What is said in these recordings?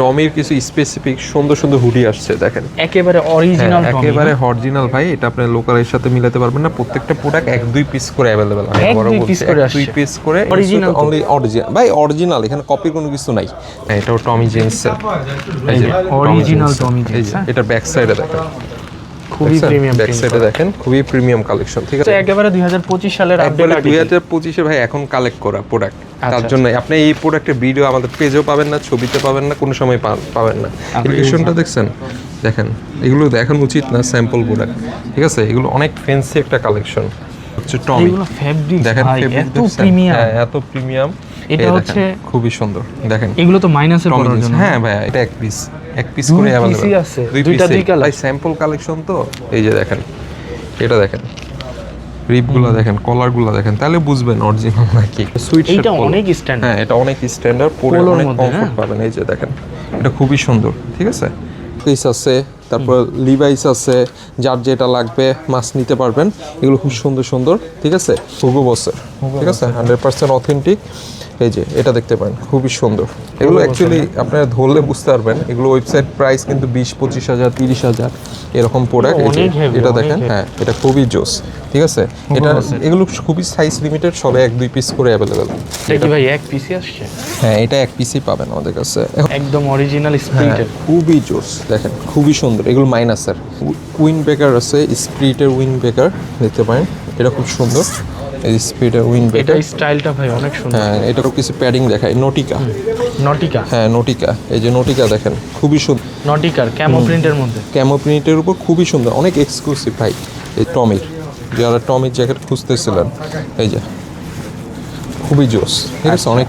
টমির কিছু স্পেসিফিক সুন্দর সুন্দর হুডি আসছে দেখেন। একেবারে অরিজিনাল হ্যাঁ, একেবারে অরিজিনাল ভাই এটা আপনার লোকালের সাথে মিলাতে পারবেন না। প্রত্যেকটা প্রোডাক্ট এক দুই পিস করে অ্যাভেলেবেল আমি এক দুই বলছি, করে এক দুই পিস করে অরিজিনাল? অনলি অরিজিনাল ভাই অরিজিনাল এখানে কপির কোনো কিছু নাই। হ্যাঁ এটাও টমি জেন্স এই যে অরিজিনাল টমি যে হ্যাঁ? এটা ব্যাক সাইডে দেখেন। খুবই প্রিমিয়াম ব্যাক সাইডে দেখেন খুবই প্রিমিয়াম কালেকশন ঠিক আছে? একেবারে 2025 সালের আপডেট একবারে দুই হাজার ভাই এখন কালেক্ট করা প্রোডাক্ট তার আচ্ছা, জন্য আপনি এই প্রোডাক্টের ভিডিও আমাদের পেজেও পাবেন না ছবিতে পাবেন না কোনো সময় পাবেন না। ইলেকশনটা দেখছেন? দেখেন এগুলো দেখানো উচিত না স্যাম্পল প্রোডাক্ট ঠিক আছে? এগুলো অনেক ফ্যান্সি একটা কালেকশন হচ্ছে টমি এগুলো ফেব্রিক দেখেন এত প্রিমিয়াম হ্যাঁ এত প্রিমিয়াম এটা হচ্ছে- খুবই সুন্দর। দেখেন এগুলো তো মাইনাসে টমি জন্য। হ্যাঁ ভাইয়া এটা এক পিস এক পিস করে অ্যাভেলেবল আছে, দুইটা দুই colour। ভাই স্যাম্পল কালেকশন তো এই যে দেখেন এটা দেখেন। রিপগুলো দেখেন কলারগুলো দেখেন তাহলে বুঝবেন অরিজিনাল নাকি। সুইট এইটা অনেক স্ট্যান্ড হ্যাঁ এটা অনেক স্ট্যান্ডার্ড পরে অনেক কমফোর্ট হ্যাঁ? পাবেন এই যে দেখেন এটা খুবই সুন্দর ঠিক আছে? পিস আছে তারপর লিভাইস আছে যার যেটা লাগবে মাছ নিতে পারবেন। এগুলো খুব সুন্দর সুন্দর ঠিক আছে? হুগো বসের ঠিক আছে? হান্ড্রেড পার্সেন্ট অথেন্টিক এই যে এটা দেখতে পারেন খুবই সুন্দর। এগুলো অ্যাকচুয়ালি আপনারা ধরলে বুঝতে পারবেন। এগুলো ওয়েবসাইট প্রাইস কিন্তু বিশ পঁচিশ হাজার তিরিশ হাজার এরকম প্রোডাক্ট এটা দেখেন হ্যাঁ এটা খুবই জোস ঠিক আছে? এটা এগুলো খুবই সাইজ লিমিটেড সবে এক দুই পিস করে অ্যাভেলেবেল এটা ভাই এক পিসি আসছে? হ্যাঁ এটা এক পিসই পাবেন আমাদের কাছে। একদম অরিজিনাল হ্যাঁ, খুবই জোস দেখেন খুবই সুন্দর। এগুলো মাইনাসের উইন ব্রেকার আছে স্প্রিটের উইন ব্রেকার দেখতে পারেন। এটা খুব সুন্দর। এই স্প্রিটের উইন এটা স্টাইলটা ভাই অনেক সুন্দর। হ্যাঁ এটারও কিছু প্যাডিং দেখায়। নটিকা। নটিকা। হ্যাঁ নটিকা। এই যে নটিকা দেখেন খুবই সুন্দর নটিকার ক্যামো প্রিন্টের মধ্যে। ক্যামো প্রিন্টের উপর খুবই সুন্দর। অনেক এক্সক্লুসিভ ভাই এই টমির। যারা টমির জ্যাকেট খুঁজতেছিলেন এই যে। খুবই জোস। ঠিক আছে? অনেক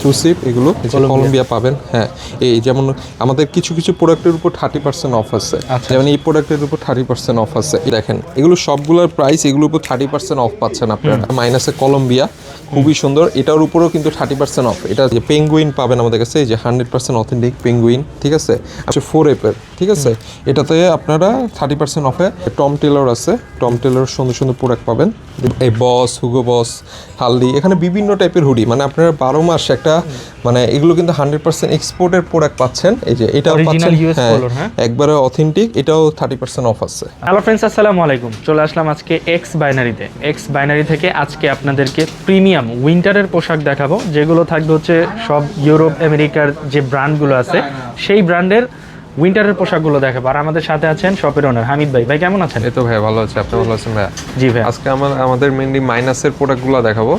এক্সক্লুসিভ এগুলো কলম্বিয়া পাবেন হ্যাঁ। এই যেমন আমাদের কিছু কিছু প্রোডাক্টের উপর থার্টি পার্সেন্ট অফ আছে। যেমন এই প্রোডাক্টের উপর থার্টি পার্সেন্ট অফ আছে। দেখেন এগুলো সবগুলোর প্রাইস এগুলোর উপর থার্টি পার্সেন্ট অফ পাচ্ছেন আপনারা। মাইনাসে কলম্বিয়া খুবই সুন্দর। এটার উপরেও কিন্তু থার্টি পার্সেন্ট অফ এটা যে পেঙ্গুইন পাবেন আমাদের কাছে এই যে হান্ড্রেড পার্সেন্ট অথেন্টিক পেঙ্গুইন ঠিক আছে? আচ্ছা ফোর এপের ঠিক আছে? এটাতে আপনারা থার্টি পার্সেন্ট অফে টম টেলর আছে। টম টেলর সুন্দর সুন্দর প্রোডাক্ট পাবেন। এই বস হুগো বস হালদি এখানে বিভিন্ন টাইপের হুডি মানে আপনারা বারো মাস একটা মানে এগুলো কিন্তু হান্ড্রেড পার্সেন্ট এক্সপোর্টের প্রোডাক্ট পাচ্ছেন। এই যে এটা পাচ্ছেন হ্যাঁ হ্যাঁ? একবারে অথেন্টিক এটাও থার্টি পার্সেন্ট অফ আছে। হ্যালো ফ্রেন্ডস আসসালামু আলাইকুম। চলে আসলাম আজকে এক্স বাইনারিতে এক্স বাইনারি থেকে আজকে আপনাদেরকে প্রিমিয়াম উইন্টারের পোশাক দেখাবো যেগুলো থাকবে হচ্ছে সব ইউরোপ আমেরিকার যে ব্র্যান্ডগুলো আছে সেই ব্র্যান্ডের উইন্টারের পোশাকগুলো দেখাবো। আর আমাদের সাথে আছেন শপের ওনার হামিদ ভাই। ভাই কেমন আছেন? এই তো ভাই ভালো আছে। আপনি ভালো আছেন ভাই জি ভাই আজকে আমরা আমাদের মেইনলি মাইনাসের প্রোডাক্টগুলো দেখাবো।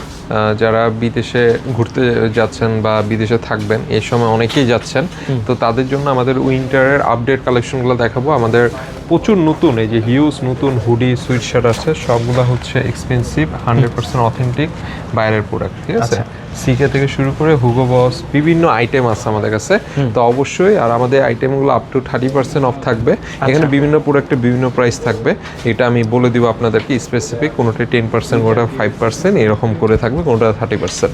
যারা বিদেশে ঘুরতে যাচ্ছেন বা বিদেশে থাকবেন এই সময় অনেকেই যাচ্ছেন। তো তাদের জন্য আমাদের উইন্টারের আপডেট কালেকশনগুলো দেখাবো। আমাদের প্রচুর নতুন এই যে হিউজ নতুন হুডি সুইট শার্ট আছে সবগুলো হচ্ছে এক্সপেন্সিভ হান্ড্রেড পার্সেন্ট অথেন্টিক বাইরের প্রোডাক্ট ঠিক আছে? সিকে থেকে শুরু করে হুগো বস বিভিন্ন আইটেম আছে আমাদের কাছে। তো অবশ্যই আর আমাদের আইটেমগুলো up to thirty percent off থাকবে। এখানে বিভিন্ন প্রোডাক্টে বিভিন্ন প্রাইস থাকবে। এটা আমি বলে দিব আপনাদেরকে স্পেসিফিক কোনোটা টেন পার্সেন্ট কোনোটা ফাইভ পার্সেন্ট এরকম করে থাকবে কোনোটা থার্টি পার্সেন্ট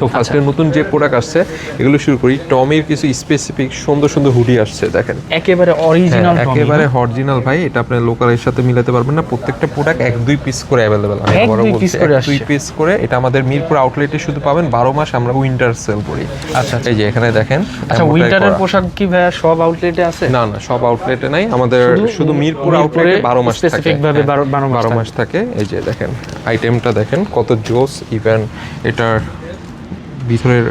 তো ফার্স্টে নতুন যে প্রোডাক্ট আসছে এগুলো শুরু করি। টমির কিছু স্পেসিফিক সুন্দর সুন্দর হুডি আসছে দেখেন। একেবারে অরিজিনাল হ্যাঁ, একেবারে অরিজিনাল ভাই এটা আপনি লোকালের সাথে মিলাতে পারবেন না। প্রত্যেকটা প্রোডাক্ট এক দুই পিস করে অ্যাভেলেবেল আমি বড় বলছি এক দুই পিস করে। এটা আমাদের মিরপুর আউটলেটে শুধু পাবেন। বারো মাস আমরা উইন্টার সেল করি। আচ্ছা, এই যে এখানে দেখেন আচ্ছা উইন্টারের পোশাক কি ভাইয়া সব আউটলেটে আছে? না না সব আউটলেটে নাই। আমাদের শুধু মিরপুর আউটলেটে বারো মাস থাকে। specific ভাবে হ্যাঁ, বারো- বারো মাস বারো থাকে। মাস থাকে। এই যে দেখেন আইটেমটা দেখেন কত জোস ইভেন এটার ভিতরের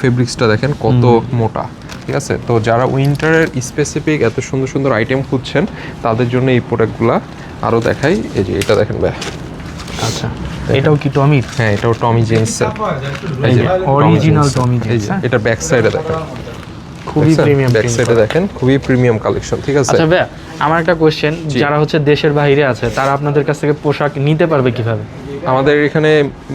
ফেব্রিক্সটা দেখেন কত মোটা ঠিক আছে? তো যারা উইন্টারের স্পেসিফিক এত সুন্দর সুন্দর আইটেম খুঁজছেন তাদের জন্য এই প্রোডাক্টগুলো আরও দেখাই। এই যে এটা দেখেন ভাই আচ্ছা এটাও কি টমির? হ্যাঁ এটাও টমি Tommy এই Jeans, যে হ্যাঁ? এটা ব্যাক সাইডে দেখেন। খুবই প্রিমিয়াম ব্যাক সাইডে দেখেন খুবই প্রিমিয়াম কালেকশন ঠিক আছে? আচ্ছা ভাইয়া আমার একটা কোশ্চেন যারা হচ্ছে দেশের বাইরে আছে তারা আপনাদের কাছ থেকে পোশাক নিতে পারবে কীভাবে? আমাদের এখানে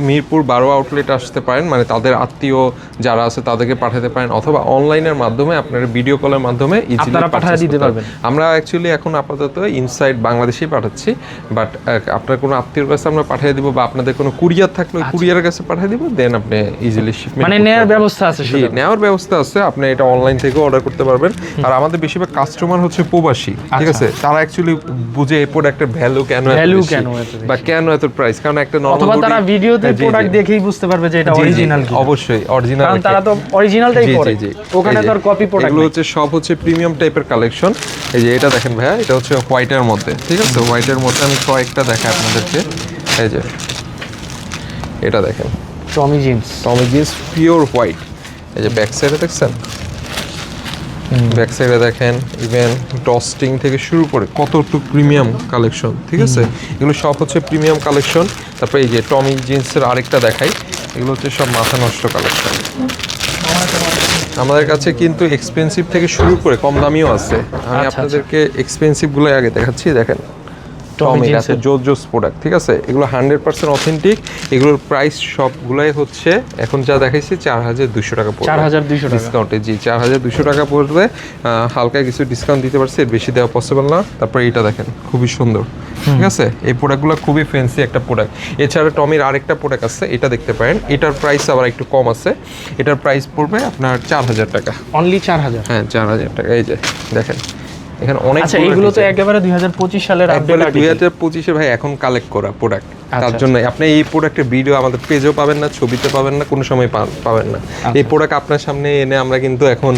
মিরপুর বারো আউটলেট আসতে পারেন মানে তাদের আত্মীয় যারা আছে তাদেরকে পাঠাতে পারেন অথবা অনলাইনের মাধ্যমে আপনারা ভিডিও কলের মাধ্যমে আপনারা পাঠায় দিতে পারবেন? আমরা অ্যাকচুয়ালি এখন আপাতত ইনসাইড বাংলাদেশেই পাঠাচ্ছি বাট আপনার কোনো আত্মীয়র কাছে আমরা পাঠিয়ে দিব বা আপনাদের কোনো কুরিয়ার থাকলে কুরিয়ারের কাছে পাঠিয়ে দিব দেন আপনি ইজিলি শিপমেন্ট মানে নেয়ার ব্যবস্থা আছে জি নেওয়ার ব্যবস্থা আছে আপনি এটা অনলাইন থেকে অর্ডার করতে পারবেন। আর আমাদের বেশিরভাগ কাস্টমার হচ্ছে প্রবাসী ঠিক আছে? তারা অ্যাকচুয়ালি বুঝে এই প্রোডাক্টের ভ্যালু কেন ভ্যালু কেন বা কেন এত প্রাইস কারণ একটা অথবা তারা ভিডিওতে প্রোডাক্ট দেখেই বুঝতে পারবে যে এটা অরিজিনাল কি। অবশ্যই অরিজিনাল কারণ তারা তো অরিজিনালটাই পরে। ওখানে তো আর কপি প্রোডাক্ট এগুলো হচ্ছে সব হচ্ছে প্রিমিয়াম টাইপের কালেকশন এই যে এটা দেখেন ভাইয়া এটা হচ্ছে হোয়াইটের মধ্যে ঠিক আছে? হোয়াইটের মধ্যে আমি কয়েকটা দেখাই আপনাদেরকে। এই যে এটা দেখেন। Tommy jeans Tommy jeans pure white এই যে ব্যাক সাইডে দেখছেন? ব্যাক সাইডে দেখেন ইভেন ডস্টিং থেকে শুরু করে কতটুকু প্রিমিয়াম কালেকশন ঠিক আছে? এগুলো সব হচ্ছে প্রিমিয়াম কালেকশন তারপরে এই যে টমি জিন্সের আরেকটা দেখাই এগুলো হচ্ছে সব মাথা নষ্ট কালেকশন আমাদের কাছে কিন্তু এক্সপেন্সিভ থেকে শুরু করে কম দামিও আছে। আমি আচ্ছা, আপনাদেরকে এক্সপেন্সিভগুলো আগে দেখাচ্ছি দেখেন। টমি টমি এত জিন্সের। জোস জোস প্রোডাক্ট ঠিক আছে? এগুলো হান্ড্রেড পার্সেন্ট অথেন্টিক এগুলোর প্রাইস সবগুলাই হচ্ছে এখন যা দেখাইছি চার হাজার দুশো টাকা পড়বে। 4200 টাকা। ডিসকাউন্টে জি চার হাজার দুশো টাকা পড়বে। হালকা কিছু ডিসকাউন্ট দিতে পারছি এর বেশি দেওয়া পসিবল না। তারপরে এইটা দেখেন খুবই সুন্দর। ঠিক আছে? এই প্রোডাক্টগুলো খুবই ফ্যান্সি একটা প্রোডাক্ট এছাড়া টমির আরেকটা প্রোডাক্ট আছে এটা দেখতে পারেন। এটার প্রাইস আবার একটু কম আছে। এটার প্রাইস পড়বে আপনার চার হাজার টাকা। অনলি চার হাজার। হ্যাঁ চার হাজার টাকা। এই যে দেখেন। এখানে অনেক আচ্ছা এগুলো তো একেবারে দুই হাজার পঁচিশ সালের একবারে দুই আপডেট হাজার পঁচিশে ভাই এখন কালেক্ট করা প্রোডাক্ট তার আচ্ছা, জন্য আপনি এই প্রোডাক্টের ভিডিও আমাদের পেজেও পাবেন না ছবিতে পাবেন না কোনো সময় পাবেন না। আচ্ছা। এই প্রোডাক্ট আপনার সামনে এনে আমরা কিন্তু এখন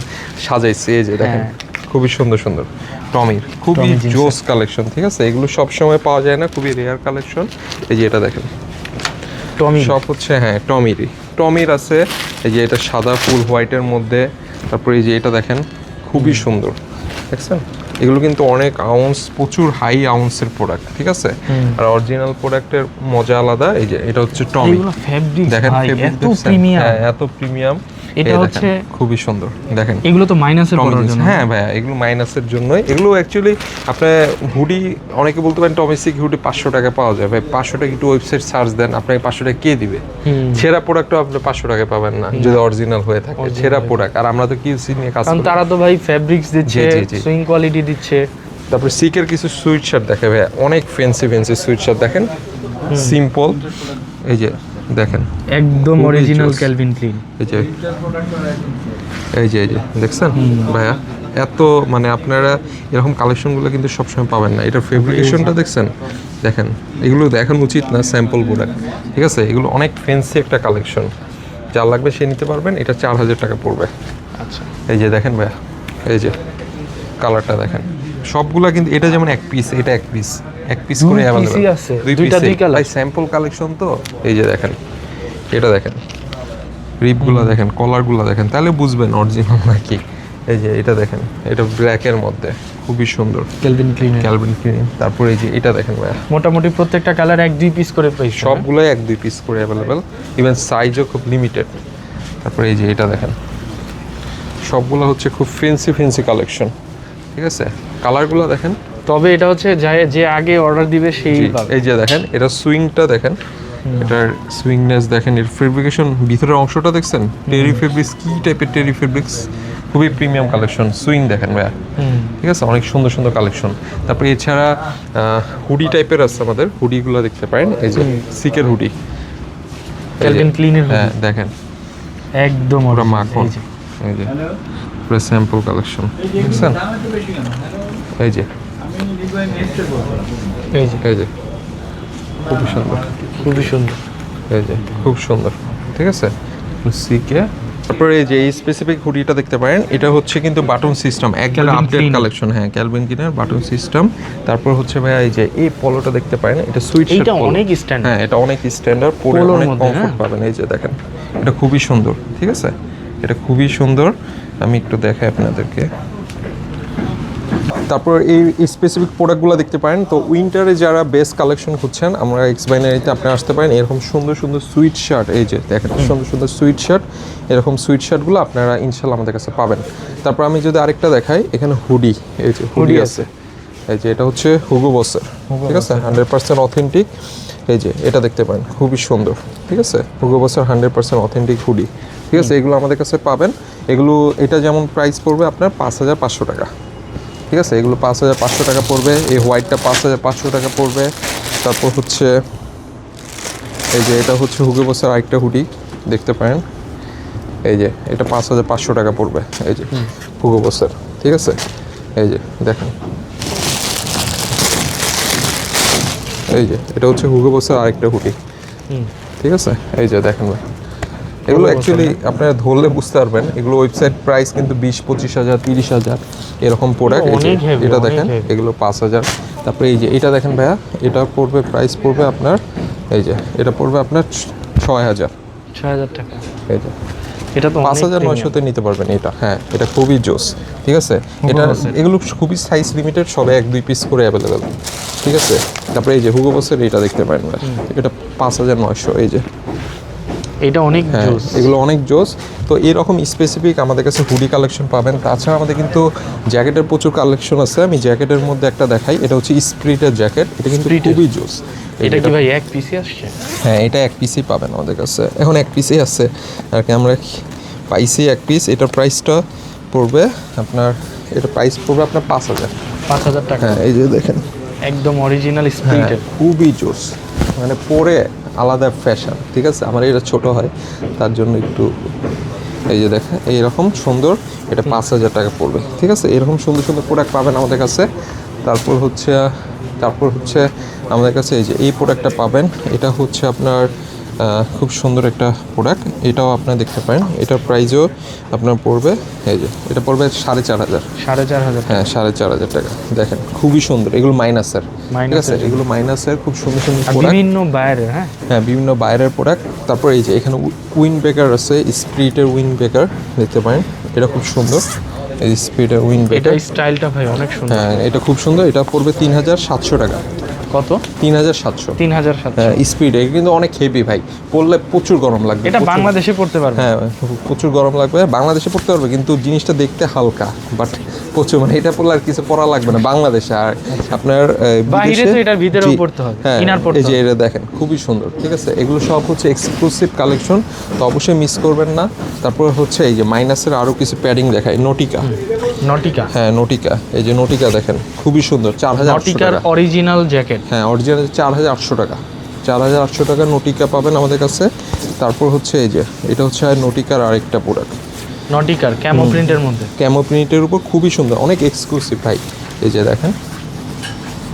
সাজাইছি এই যে দেখেন হ্যাঁ। খুবই সুন্দর সুন্দর। টমির খুবই জোস কালেকশন ঠিক আছে? এগুলো সব সময় পাওয়া যায় না খুবই রেয়ার কালেকশন এই যে এটা দেখেন। টমি। সব হচ্ছে হ্যাঁ টমিরই। টমির আছে এই যে এটা সাদা ফুল হোয়াইটের মধ্যে। তারপরে এই যে এটা দেখেন খুবই সুন্দর। দেখছেন? এগুলো কিন্তু অনেক আউন্স প্রচুর হাই আউন্সের প্রোডাক্ট ঠিক আছে? আর অরিজিনাল প্রোডাক্টের মজা আলাদা এই যে এটা হচ্ছে টমি। দেখেন এত প্রিমিয়াম এত প্রিমিয়াম এটা হচ্ছে- খুবই সুন্দর। দেখেন এগুলো তো মাইনাসের করার জন্য। হ্যাঁ ভাইয়া এগুলো মাইনাসের জন্যই। এগুলো অ্যাকচুয়ালি আপনার হুডি অনেকে বলতে পারেন টমিসিক হুডি পাঁচশো টাকা পাওয়া যায়। ভাই পাঁচশো টাকা একটু ওয়েবসাইট সার্চ দেন আপনাকে পাঁচশো টাকা কে দিবে। সেরা প্রোডাক্টও আপনি পাঁচশো টাকা পাবেন না যদি অরিজিনাল হয়ে থাকে। সেরা প্রোডাক্ট আর আমরা তো কিউসি নিয়ে কাজ করি। তারা তো ভাই ফ্যাব্রিক্স দিচ্ছে। সুইং কোয়ালিটি দিচ্ছে। তারপরে সিকের কিছু সুইট শার্ট দেখে ভাইয়া। অনেক ফ্যান্সি ফ্যান্সি সুইট শার্ট দেখেন সিম্পল এই যে দেখেন। একদম অরিজিনাল। ক্যালভিন ক্লিন এই যে এই যে এই যে দেখছেন? ভাইয়া এত মানে আপনারা এরকম কালেকশনগুলো কিন্তু সবসময় পাবেন না। এটার ফেব্রিকেশনটা দেখছেন? দেখেন এগুলো দেখানো উচিত না স্যাম্পল প্রোডাক্ট ঠিক আছে? এগুলো অনেক ফ্যান্সি একটা কালেকশন যা লাগবে সে নিতে পারবেন এটা চার হাজার টাকা পড়বে। আচ্ছা। এই যে দেখেন ভাইয়া এই যে কালারটা দেখেন। সবগুলা কিন্তু এটা যেমন এক পিস এটা এক পিস এক পিস করে অ্যাভেলেবল। আছে, দুইটা দুই colour। ভাই স্যাম্পল কালেকশন তো? এই যে দেখেন এটা দেখেন। রিপগুলো দেখেন কলারগুলো দেখেন। তাহলে বুঝবেন অরিজিনাল নাকি। এই যে এটা দেখেন এটা ব্ল্যাকের মধ্যে। খুবই সুন্দর। ক্যালভিন ক্লিন ক্যালভিন ক্লিন তারপরে এই যে এটা দেখেন ভাইয়া। মোটামুটি প্রত্যেকটা কালার এক দুই পিস করে প্রাইস সবগুলোই এক দুই পিস করে অ্যাভেলেবেল ইভেন সাইজও খুব লিমিটেড তারপরে এই যে এটা দেখেন। সবগুলো হচ্ছে খুব ফেন্সি ফেন্সি কালেকশন ঠিক আছে? কালারগুলো দেখেন তবে এটা হচ্ছে যে- যে আগে অর্ডার দিবে সেই এই যে দেখেন এটা সুইংটা দেখেন। এটার সুইংনেস দেখেন এর ফেব্রিকেশন ভিতরের অংশটা দেখছেন? টেরি ফেব্রিক্স কি টাইপের টেরি ফেব্রিক্স খুবই প্রিমিয়াম কালেকশন সুইং দেখেন ভাইয়া। ঠিক আছে? অনেক সুন্দর সুন্দর কালেকশন তারপরে এছাড়া হুডি টাইপের আছে আমাদের হুডিগুলো দেখতে পারেন। এই যে সিকের হুডি ক্যালভিন ক্লিনের হ্যাঁ দেখেন। একদম original, মাখন এই যে। এই যে স্যাম্পল কালেকশন দেখছেন? এই যে এই যে। এই যে। খুবই সুন্দর। খুবই সুন্দর। এই যে খুব সুন্দর। ঠিক আছে? সিকে তারপরে এই যে এই স্পেসিফিক হুডিটা দেখতে পারেন এটা হচ্ছে কিন্তু বাটন সিস্টেম একবারে আপডেট কালেকশন হ্যাঁ ক্যালভিন কিনের বাটন সিস্টেম তারপর হচ্ছে ভাইয়া এই যে এই পলোটা দেখতে পারেন এটা সুইট এইটা অনেক standard। হ্যাঁ এটা অনেক স্ট্যান্ডার্ড পরে অনেক কমফোর্ট হ্যাঁ। পাবেন। এই যে দেখেন এটা খুবই সুন্দর। ঠিক আছে? এটা খুবই সুন্দর। আমি একটু দেখাই আপনাদেরকে। তারপর এই স্পেসিফিক প্রোডাক্টগুলো দেখতে পারেন। তো উইন্টারে যারা বেস্ট কালেকশন খুঁজছেন আমরা এক্স বাইনারিতে আপনি আসতে পারেন। এরকম সুন্দর সুন্দর সুইট শার্ট এই যে দেখেন সুন্দর সুন্দর সুইট শার্ট এরকম সুইট শার্টগুলো আপনারা ইনশাল্লাহ আমাদের কাছে পাবেন। তারপর আমি যদি আরেকটা দেখাই এখানে হুডি এই যে হুডি আছে। এই যে এটা হচ্ছে হুগো বসের ঠিক আছে? হান্ড্রেড পার্সেন্ট অথেন্টিক এই যে এটা দেখতে পারেন খুবই সুন্দর ঠিক আছে? হুগো বসের হান্ড্রেড পার্সেন্ট অথেন্টিক হুডি ঠিক আছে? এগুলো আমাদের কাছে পাবেন। এগুলো এটা যেমন প্রাইস পড়বে আপনার পাঁচ হাজার পাঁচশো টাকা। ঠিক আছে? এগুলো পাঁচ হাজার পাঁচশো টাকা পড়বে। এই হোয়াইটটা পাঁচ হাজার পাঁচশো টাকা পড়বে। তারপর হচ্ছে এই যে এটা হচ্ছে হুগে বসের আরেকটা হুডি দেখতে পারেন। এই যে এটা পাঁচ হাজার পাঁচশো টাকা পড়বে। এই যে হুগো বসের ঠিক আছে? এই যে দেখেন। এই যে এটা হচ্ছে হুগো বসের আরেকটা হুডি। হুম। ঠিক আছে? এই যে দেখেন ভাই। এগুলো অ্যাকচুয়ালি আপনারা ধরলে বুঝতে পারবেন। এগুলো ওয়েবসাইট প্রাইস কিন্তু বিশ পঁচিশ হাজার তিরিশ হাজার এরকম প্রোডাক্ট এটা দেখেন এগুলো পাঁচ হাজার। তারপরে এই যে এটা দেখেন ভাইয়া এটা পড়বে প্রাইস পড়বে আপনার এই যে এটা পড়বে আপনার ছয় হাজার। ছয় হাজার টাকা। এই যে এটা তো পাঁচ হাজার নয়শোতে নিতে পারবেন এটা। হ্যাঁ এটা খুবই জোস ঠিক আছে? এটা এগুলো খুবই সাইজ লিমিটেড সবে এক দুই পিস করে অ্যাভেলেবেল ঠিক আছে? তারপরে এই যে হুগো বসের এটা দেখতে পারেন। এটা পাঁচ হাজার নয়শো এই যে। এটা অনেক হ্যাঁ জোস। এগুলো অনেক জোস। তো এরকম স্পেসিফিক আমাদের কাছে হুডি কালেকশন পাবেন। তাছাড়া আমাদের কিন্তু জ্যাকেটের প্রচুর কালেকশন আছে। আমি জ্যাকেটের মধ্যে একটা দেখাই। এটা হচ্ছে স্প্রিটের জ্যাকেট। এটা কিন্তু? খুবই জোস। এটা কি ভাই এক পিসি আসছে? হ্যাঁ এটা এক পিসই পাবেন আমাদের কাছে। এখন এক পিসই আছে। আর কি আমরা পাইছি এক পিস এটার প্রাইসটা পড়বে আপনার এটা প্রাইস পড়বে আপনার পাঁচ হাজার। পাঁচ হাজার টাকা। হ্যাঁ এই যে দেখেন। একদম অরিজিনাল হ্যাঁ স্প্রিটের খুবই জোস। মানে পরে আলাদা ফ্যাশন ঠিক আছে? আমার এটা ছোট হয়, তার জন্য একটু এই যে দেখেন, এইরকম সুন্দর, এটা পাঁচ হাজার টাকা পড়বে, ঠিক আছে? এরকম সুন্দর সুন্দর প্রোডাক্ট পাবেন আমাদের কাছে। তারপর হচ্ছে তারপর হচ্ছে আমাদের কাছে এই যে, এই প্রোডাক্টটা পাবেন, এটা হচ্ছে আপনার খুব সুন্দর একটা প্রোডাক্ট এটাও আপনার দেখতে পারেন। এটার প্রাইসও আপনার পড়বে এই যে এটা পড়বে সাড়ে চার হাজার। সাড়ে চার হাজার হ্যাঁ সাড়ে চার হাজার টাকা। দেখেন খুবই সুন্দর। এগুলো মাইনাসের ঠিক আছে? এগুলো মাইনাসের খুব সুন্দর সুন্দর বিভিন্ন বাইরের হ্যাঁ? হ্যাঁ বিভিন্ন বাইরের প্রোডাক্ট তারপর এই যে এখানে উইন বেকার আছে স্প্রিটের উইন বেকার দেখতে পারেন। এটা খুব সুন্দর। এই স্প্রিটের উইন এটা স্টাইলটা ভাই অনেক সুন্দর। হ্যাঁ এটা খুব সুন্দর। এটা পড়বে তিন হাজার সাতশো টাকা। কত? তিন হাজার সাতশো। তিন হাজার সাতশো। হ্যাঁ স্পিড কিন্তু অনেক হেভি ভাই। পড়লে প্রচুর গরম লাগবে এটা বাংলাদেশে পড়তে পারবে। হ্যাঁ প্রচুর গরম লাগবে বাংলাদেশে পড়তে পারবে কিন্তু জিনিসটা দেখতে হালকা বাট প্রচুর মানে এটা পড়লে আর কিছু পড়া লাগবে না বাংলাদেশে। আর আপনার আহ, তো এটার ভিতরেও পড়তে হবে, হ্যাঁ পড়তে এই যে এটা দেখেন খুবই সুন্দর ঠিক আছে? এগুলো সব হচ্ছে এক্সক্লুসিভ কালেকশন তো অবশ্যই মিস করবেন না। তারপর হচ্ছে এই যে মাইনাসের আরও কিছু প্যাডিং দেখায় নটিকা নটিকা? হ্যাঁ নটিকা। এই যে নটিকা দেখেন খুবই সুন্দর চার হাজার নটিকার অরিজিনাল জ্যাকেট হ্যাঁ অরিজিনাল চার হাজার আটশো টাকা। চার হাজার আটশো টাকা নটিকা পাবেন আমাদের কাছে। তারপর হচ্ছে এই যে এটা হচ্ছে নটিকার আরেকটা প্রোডাক্ট। নটিকার ক্যামো প্রিন্টের মধ্যে? ক্যামো প্রিন্টের উপর খুবই সুন্দর অনেক এক্সক্লুসিভ ভাই। এই যে দেখেন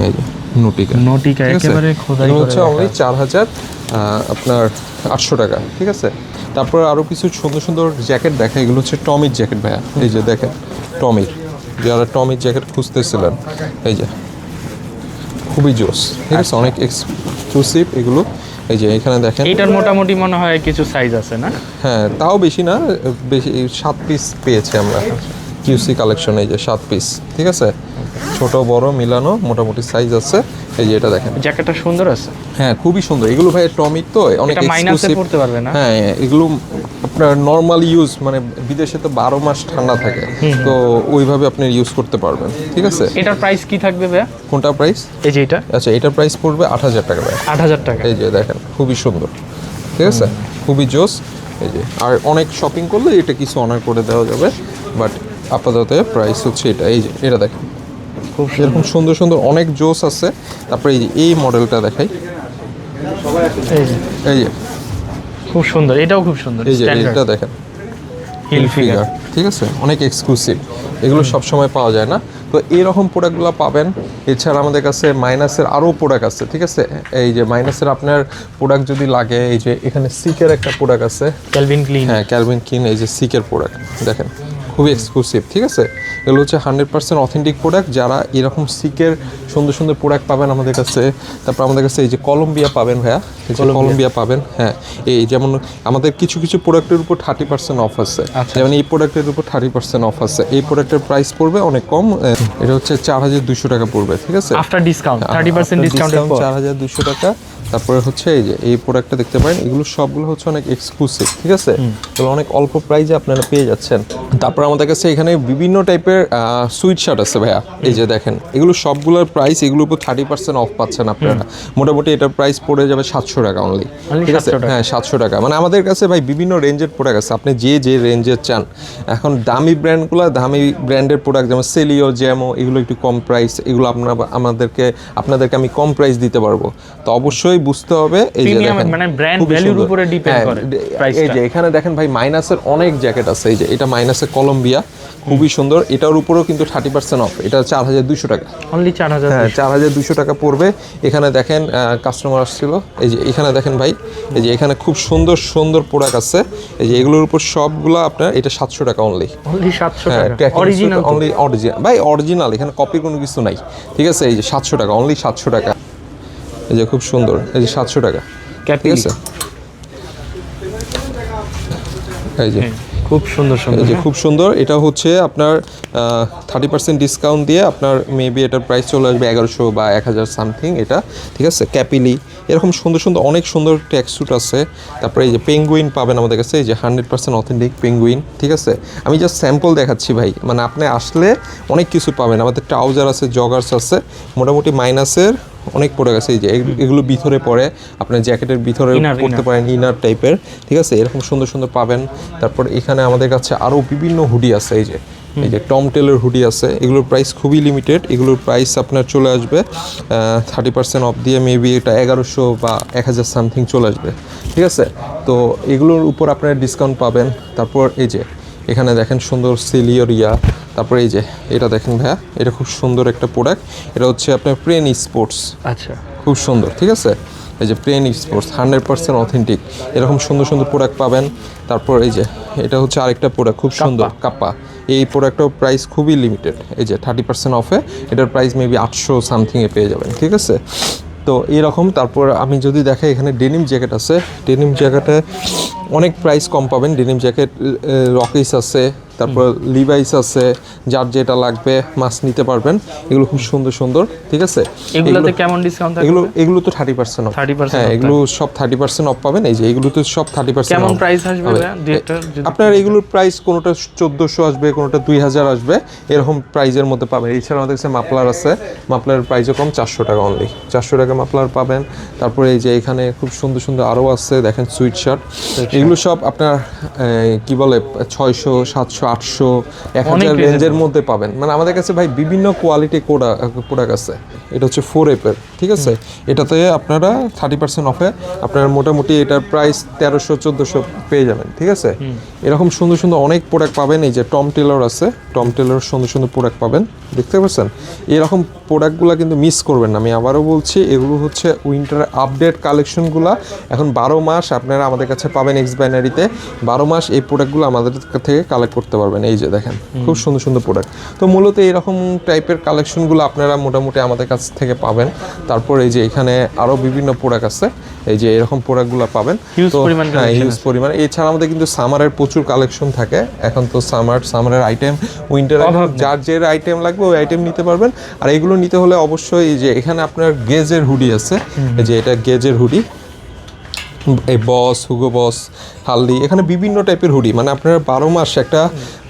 এই যে নটিকা। নটিকা ঠিক আছে? একেবারে খোদাই করে হচ্ছে অনলি চার হাজার আপনার আটশো টাকা ঠিক আছে? তারপর আরও কিছু সুন্দর সুন্দর জ্যাকেট দেখা এগুলো হচ্ছে টমির জ্যাকেট ভাইয়া। এই যে দেখেন টমির যারা টমির জ্যাকেট খুঁজতেছিলেন এই যে খুবই জোস। ঠিক আছে অনেক এক্সক্লুসিভ এগুলো। এই যে এখানে দেখেন। এটার মোটামুটি মনে হয় কিছু সাইজ আছে না? হ্যাঁ তাও বেশি না বেশি সাত পিস পেয়েছি আমরা। কিউসি কালেকশন এই যে সাত পিস ঠিক আছে? ছোট বড় মিলানো মোটামুটি সাইজ আছে। এই যে এটা দেখেন। জ্যাকেটটা সুন্দর আছে। হ্যাঁ খুবই সুন্দর। এগুলো ভাই টমিক তো অনেক এক্সক্লুসিভ পড়তে পারবে না। হ্যাঁ এগুলো আপনার নর্মাল ইউজ মানে বিদেশে তো বারো মাস ঠান্ডা থাকে। তো ওইভাবে আপনি ইউজ করতে পারবেন ঠিক আছে? এটার প্রাইস কি থাকবে ভাইয়া? কোনটা প্রাইস এই যে এটা। আচ্ছা এটার প্রাইস পড়বে আট হাজার টাকা ভাই। আট হাজার টাকা। এই যে দেখেন খুবই সুন্দর ঠিক আছে? খুবই জোস। এই যে আর অনেক শপিং করলে এটা কিছু অনার করে দেওয়া যাবে। বাট আপাতত প্রাইস হচ্ছে এটা। এই যে এটা দেখেন। খুব এরকম সুন্দর সুন্দর অনেক জোস আছে। তারপরে এই যে এই মডেলটা দেখাই। এই যে। এই যে। খুব সুন্দর এটাও খুব সুন্দর এই যে এটা দেখেন। হিল ফিগার ঠিক আছে? অনেক এক্সক্লুসিভ এগুলো সব সময় পাওয়া যায় না। তো এইরকম প্রোডাক্টগুলো পাবেন। এছাড়া আমাদের কাছে মাইনাসের আরও প্রোডাক্ট আছে ঠিক আছে? এই যে মাইনাসের আপনার প্রোডাক্ট যদি লাগে এই যে এখানে সিকের একটা প্রোডাক্ট আছে। ক্যালভিন ক্লিন হ্যাঁ ক্যালভিন ক্লিন এই যে সিকের প্রোডাক্ট দেখেন। খুবই এক্সক্লুসিভ ঠিক আছে? এগুলো হচ্ছে হান্ড্রেড পার্সেন্ট অথেন্টিক প্রোডাক্ট যারা এরকম সিকের সুন্দর সুন্দর প্রোডাক্ট পাবেন আমাদের কাছে। তারপর আমাদের কাছে এই যে কলম্বিয়া পাবেন ভাইয়া এই যে কলম্বিয়া পাবেন হ্যাঁ। এই যেমন আমাদের কিছু কিছু প্রোডাক্টের উপর থার্টি পার্সেন্ট অফ আছে। আচ্ছা। যেমন এই প্রোডাক্টের উপর থার্টি পার্সেন্ট অফ আছে। এই প্রোডাক্টের প্রাইস পড়বে অনেক কম এটা হচ্ছে চার হাজার দুশো টাকা পড়বে ঠিক আছে? আফটার ডিসকাউন্ট থার্টি পার্সেন্ট ডিসকাউন্টের পর। চার হাজার দুশো টাকা। তারপরে হচ্ছে এই যে এই প্রোডাক্টটা দেখতে পারেন এগুলো সবগুলো হচ্ছে অনেক এক্সক্লুসিভ ঠিক আছে? এগুলো অনেক অল্প প্রাইজে আপনারা পেয়ে যাচ্ছেন। তারপর আমাদের কাছে এখানে বিভিন্ন টাইপের সুইট শার্ট আছে ভাইয়া। এই যে দেখেন এগুলো সবগুলোর প্রাইস এগুলোর উপর থার্টি পার্সেন্ট অফ পাচ্ছেন আপনারা। মোটামুটি এটার প্রাইস পড়ে যাবে সাতশো টাকা অনলি ঠিক আছে? হ্যাঁ সাতশো টাকা। মানে আমাদের কাছে ভাই বিভিন্ন রেঞ্জের প্রোডাক্ট আছে। আপনি যে যে রেঞ্জের চান। এখন দামি ব্র্যান্ডগুলো দামি ব্র্যান্ডের প্রোডাক্ট যেমন সেলিও জ্যামো এগুলো একটু কম প্রাইস এগুলো আপনার আমাদেরকে আপনাদেরকে আমি কম প্রাইস দিতে পারব। তো অবশ্যই অবশ্যই বুঝতে হবে এই যে মানে brand খুবই উপরে depend হ্যাঁ, করে এই যে এখানে দেখেন ভাই মাইনাসের অনেক জ্যাকেট আছে এই যে এটা মাইনাসের কলম্বিয়া খুবই সুন্দর। এটার উপরেও কিন্তু থার্টি পার্সেন্ট অফ এটা চার হাজার দুশো টাকা। অনলি চার হাজার হ্যাঁ চার হাজার দুশো টাকা পড়বে। এখানে দেখেন কাস্টমার আসছিল এই যে এখানে দেখেন ভাই এই যে এখানে খুব সুন্দর সুন্দর প্রোডাক্ট আছে। এই যে এগুলোর উপর সবগুলো আপনার এটা সাতশো টাকা অনলি অনলি সাতশো হ্যাঁ টাকা অরিজিনাল অনলি অরিজিনাল ভাই অরিজিনাল এখানে কপির কোনো কিছু নাই। ঠিক আছে এই যে সাতশো টাকা অনলি সাতশো টাকা। এই যে খুব সুন্দর এই যে সাতশো টাকা। ঠিক আছে? এই যে। খুব সুন্দর সুন্দর যে খুব সুন্দর এটা হচ্ছে আপনার থার্টি পার্সেন্ট ডিসকাউন্ট দিয়ে আপনার মেবি এটার প্রাইস চলে আসবে এগারোশো বা এক হাজার সামথিং এটা ঠিক আছে? ক্যাপিলি এরকম সুন্দর সুন্দর অনেক সুন্দর ট্যাক্সুট আছে। তারপরে এই যে পেঙ্গুইন পাবেন আমাদের কাছে এই যে হান্ড্রেড পার্সেন্ট অথেন্টিক পেঙ্গুইন ঠিক আছে? আমি জাস্ট স্যাম্পল দেখাচ্ছি ভাই মানে আপনি আসলে অনেক কিছু পাবেন। আমাদের ট্রাউজার আছে জগার্স আছে মোটামুটি মাইনাসের অনেক পড়ে গেছে এই যে এগুলো ভিতরে পড়ে আপনার জ্যাকেটের ভিতরে পড়তে পারেন ইনার টাইপের ঠিক আছে? এরকম সুন্দর সুন্দর পাবেন। তারপর এখানে আমাদের কাছে আরও বিভিন্ন হুডি আছে এই যে এই যে টম টেলের হুডি আছে। এগুলোর প্রাইস খুবই লিমিটেড এগুলোর প্রাইস আপনার চলে আসবে থার্টি পার্সেন্ট অফ দিয়ে মেবি এটা এগারোশো বা এক হাজার সামথিং চলে আসবে ঠিক আছে? তো এগুলোর উপর আপনারা ডিসকাউন্ট পাবেন। তারপর এই যে এখানে দেখেন সুন্দর সিলিয়রিয়া তারপরে এই যে এটা দেখেন ভাইয়া এটা খুব সুন্দর একটা প্রোডাক্ট এটা হচ্ছে আপনার প্রেন স্পোর্টস। আচ্ছা। খুব সুন্দর ঠিক আছে? এই যে plain sports hundred percent authentic এরকম সুন্দর সুন্দর প্রোডাক্ট পাবেন। তারপর এই যে এটা হচ্ছে আরেকটা প্রোডাক্ট খুব সুন্দর কাপ্পা। এই প্রোডাক্টটার প্রাইস খুবই লিমিটেড এই যে থার্টি পার্সেন্ট অফে এটার প্রাইস মেবি আটশো সামথিংয়ে পেয়ে যাবেন ঠিক আছে? তো এরকম তারপর আমি যদি দেখাই এখানে ডেনিম জ্যাকেট আছে। ডেনিম জ্যাকেটে অনেক প্রাইস কম পাবেন ডেনিম জ্যাকেট রকিস আছে তারপর লিভাইস আছে যার যেটা লাগবে মাছ নিতে পারবেন। এগুলো খুব সুন্দর সুন্দর ঠিক আছে? এগুলোতে এগুলো- কেমন ডিসকাউন্ট এগুলো এগুলো তো থার্টি পার্সেন্ট অফ 30% হ্যাঁ এগুলো সব থার্টি পার্সেন্ট অফ পাবেন। এই যে এগুলো তো সব থার্টি পার্সেন্ট কেমন প্রাইস আসবে আপনার এগুলোর প্রাইস কোনোটা চোদ্দোশো আসবে কোনোটা দুই হাজার আসবে। এরকম প্রাইজের মধ্যে পাবেন। এছাড়া আমাদের কাছে মাপলার আছে। মাপলার প্রাইসও কম চারশো টাকা অনলি চারশো টাকা মাপলার পাবেন। তারপরে এই যে এখানে খুব সুন্দর সুন্দর আরও আছে। দেখেন সুইট শার্ট এগুলো সব আপনার কি বলে ছয়শো সাতশো আটশো এক হাজার রেঞ্জের মধ্যে পাবেন। মানে আমাদের কাছে ভাই বিভিন্ন কোয়ালিটি প্রোডাক্ট আছে। এটা হচ্ছে ফোর এপের ঠিক আছে? এটাতে আপনারা থার্টি পার্সেন্ট অফে আপনারা মোটামুটি এটার প্রাইস তেরোশো চোদ্দোশো পেয়ে যাবেন ঠিক আছে? এরকম সুন্দর সুন্দর অনেক প্রোডাক্ট পাবেন। এই যে টম টেলর আছে টম টেলর সুন্দর সুন্দর প্রোডাক্ট পাবেন দেখতে পাচ্ছেন? এরকম প্রোডাক্টগুলো কিন্তু মিস করবেন না। আমি আবারও বলছি এগুলো হচ্ছে উইন্টার আপডেট কালেকশনগুলো এখন বারো মাস আপনারা আমাদের কাছে পাবেন এক্স ব্যানারিতে বারো মাস এই প্রোডাক্টগুলো আমাদের থেকে কালেক্ট করতে পারবেন। এই যে দেখেন খুব সুন্দর সুন্দর প্রোডাক্ট তো মূলত এরকম টাইপের কালেকশনগুলো আপনারা মোটামুটি আমাদের কাছ থেকে পাবেন। তারপর এই যে এখানে আরও বিভিন্ন প্রোডাক্ট আছে। এই যে এরকম প্রোডাক্টগুলো পাবেন। তো হ্যাঁ হিউজ পরিমাণে। এছাড়া আমাদের কিন্তু সামারের প্রচুর কালেকশন থাকে। এখন তো সামার সামারের আইটেম উইন্টার যার যে আইটেম লাগবে ওই আইটেম নিতে পারবেন। আর এগুলো নিতে হলে অবশ্যই এই যে এখানে আপনার গেজের হুডি আছে। এই যে এটা গেজের হুডি এই বস হুগো বস হালদি এখানে বিভিন্ন টাইপের হুডি মানে আপনারা বারো মাস একটা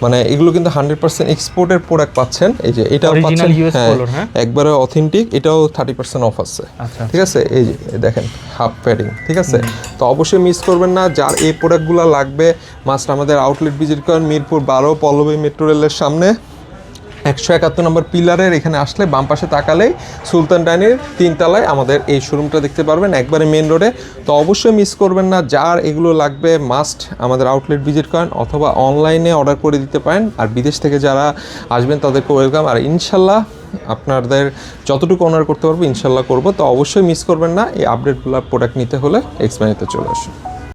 মানে এগুলো কিন্তু হান্ড্রেড পার্সেন্ট এক্সপোর্টের প্রোডাক্ট পাচ্ছেন। এই যে এটাও পাচ্ছেন হ্যাঁ হ্যাঁ? একবারে অথেন্টিক এটাও থার্টি পার্সেন্ট অফ আছে। আচ্ছা ঠিক আছে? এই যে দেখেন হাফ প্যাডিং ঠিক আছে? তো অবশ্যই মিস করবেন না যার এই প্রোডাক্টগুলো লাগবে মাস্ট আমাদের আউটলেট ভিজিট করেন মিরপুর বারো পল্লবী মেট্রো রেলের সামনে। একশো একাত্তর নম্বর পিলারের এখানে আসলে বাম পাশে তাকালেই সুলতান ডাইনের তিনতলায় আমাদের এই শোরুমটা দেখতে পারবেন একবারে মেন রোডে তো অবশ্যই মিস করবেন না, যার এগুলো লাগবে মাস্ট আমাদের আউটলেট ভিজিট করেন অথবা অনলাইনে অর্ডার করে দিতে পারেন। আর বিদেশ থেকে যারা আসবেন তাদেরকে ওয়েলকাম আর ইনশাল্লাহ আপনাদের যতটুকু অনার করতে পারব ইনশাল্লাহ করব। তো অবশ্যই মিস করবেন না, এই আপডেটগুলো প্রোডাক্ট নিতে হলে এক্সপ্যানিতে চলে আসুন।